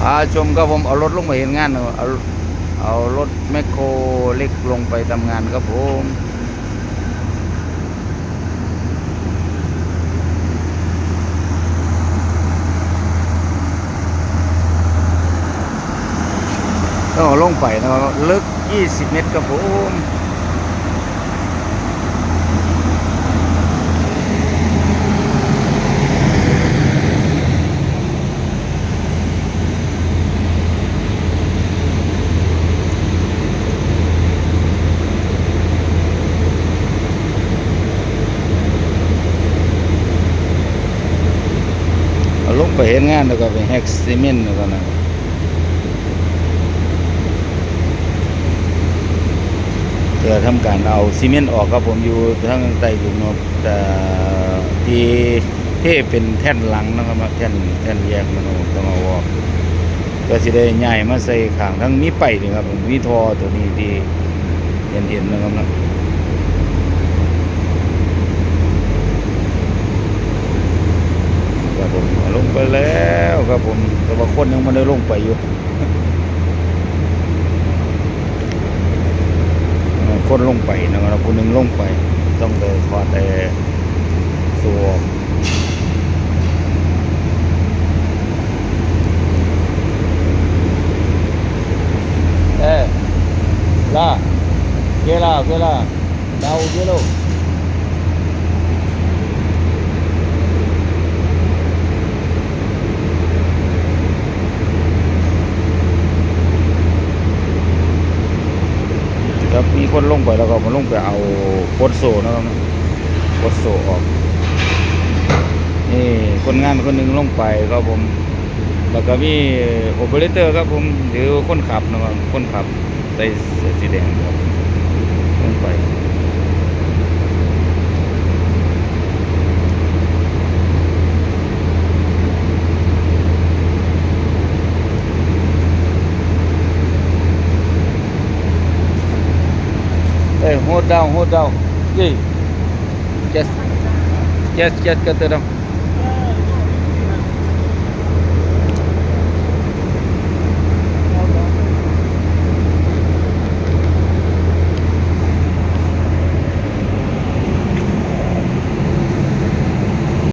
ครับมาพาชมครับผมเอารถลงมาเห็นงานเอาเอารถแมคโครเล็กลงไปทำงานครับผมต้องเอาลงไปนะครับลึก 20 เมตรครับผม ไปเห็นงานแล้วก็ไปแฮกซีเมนต์แล้วก็นะเพื่อทำการเอาซีเมนต์ออกครับผมอยู่ทางใต้หลุมนาะแต่ที่เทเป็นแท่นหลังนะครับแท่นแท่นแยกนะครับผมต้องเอาออกก็สิได้ย้ายมาใส่ขางทั้งมีไปนี่ครับมีทอตัวนี้ที่เห็นเห็นๆนะครับนะ ครับผมล งไปแล้วครับผมแต่ว่าคนยังไม่ได้ลงไปอยู่คนลงไปนะครับคนหนึ่งลงไป ต้องเลยถอแต่สวมเอ้ล่าเกล่าเกล่าดาวเกโล คนลงไปแล้วก็มาลงไปเอาโคดโซนะครับโคดโซออกนี่คนงานคนหนึ่งลงไปครับผม แล้วก็มีโอเปอเรเตอร์ครับผมหรือคนขับนะครับคนขับใส่สีแดงครับลงไป เอ้ย hold down hold down ยี่ just just just ก็เติม